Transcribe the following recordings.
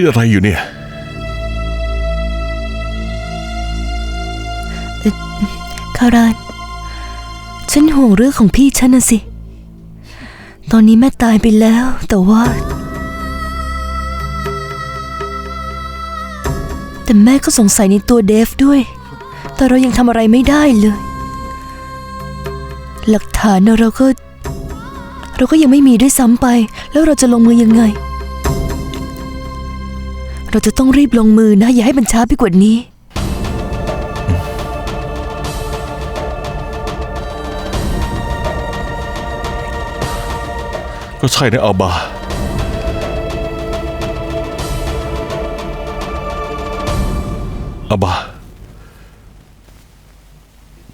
คิดอะไรอยู่เนี่ย คารานฉันห่วงเรื่องของพี่ฉันนะสิ ตอนนี้แม่ตายไปแล้ว แต่ว่า แต่แม่ก็สงสัยในตัวเดฟด้วย แต่เรายังทำอะไรไม่ได้เลย หลักฐานเราก็ เราก็ยังไม่มีด้วยซ้ำไป แล้วเราจะลงมือยังไง เราจะต้องรีบลงมือนะ อย่าให้มันช้าไปกว่านี้ ก็ใช่นะอาบา อาบา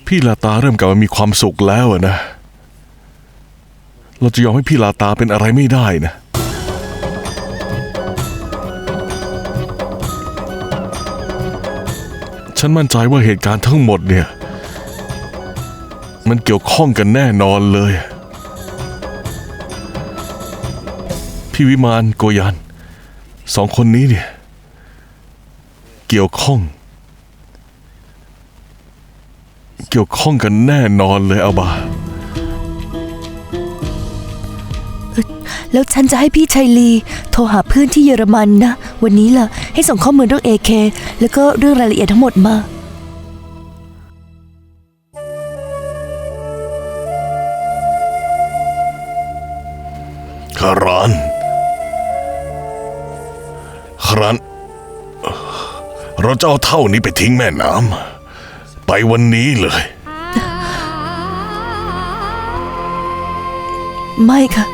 พี่ลาตาเริ่มกลับมามีความสุขแล้วอะนะ เราจะยอมให้พี่ลาตาเป็นอะไรไม่ได้นะ ฉันมั่นใจว่าเหตุการณ์ทั้งหมดเนี่ย มันเกี่ยวข้องกันแน่นอนเลย พี่วิมานโกยันสองคนนี้เนี่ย เกี่ยวข้อง เกี่ยวข้องกันแน่นอนเลยอาบา แล้วฉันจะให้พี่ชัยลี โทรหาเพื่อนที่เยอรมันนะ วันนี้ล่ะ ให้ส่งข้อมูลเรื่องเอเคแล้วก็เรื่องรายละเอียดทั้งหมดมา คารานคารานเราจะเอาเท่านี้ไปทิ้งแม่น้ำไปวันนี้เลย ไม่ค่ะ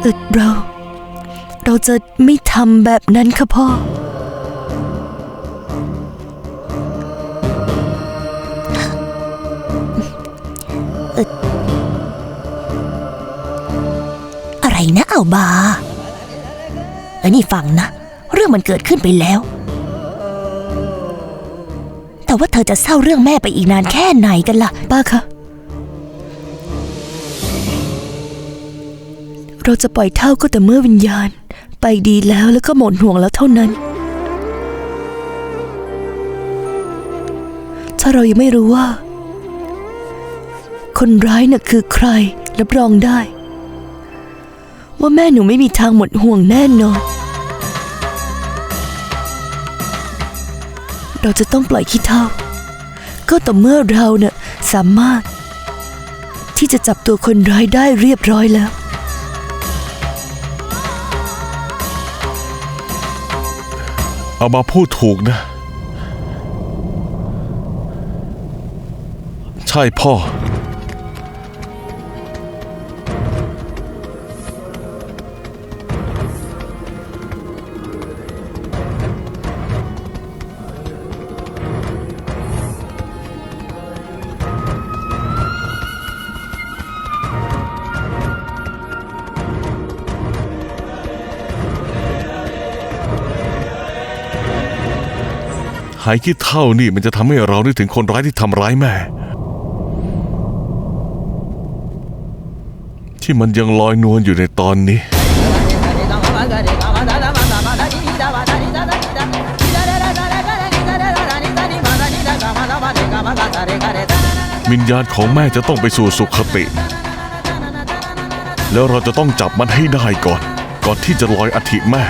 เออเรา เราจะไม่ทำแบบนั้นค่ะพ่อ อะไรนะเอาบาเออนี่ฟังนะ เรื่องมันเกิดขึ้นไปแล้ว ว่าเธอจะเศร้าเรื่องแม่ไปอีกนานแค่ไหนกันล่ะ ป้าคะ เราจะปล่อยเท่าก็แต่เมื่อวิญญาณ ไปดีแล้วแล้วก็หมดห่วงแล้วเท่านั้น ถ้าเรายังไม่รู้ว่า คนร้ายน่ะคือใครรับรองได้ ว่าแม่หนูไม่มีทางหมดห่วงแน่นอน เราจะต้องปล่อยขี้เท่า ก็ต่อเมื่อเราเน่ะสามารถ ที่จะจับตัวคนร้ายได้เรียบร้อยแล้ว เอามาพูดถูกนะ ใช่พ่อ หายคิดเท่านี่มันจะทำให้เรานึกถึงคนร้ายที่ทำร้ายแม่ ที่มันยังลอยนวลอยู่ในตอนนี้วิญญาณของแม่จะต้องไปสู่สุขติ แล้วเราจะต้องจับมันให้ได้ก่อน ก่อนที่จะลอยอธิแม่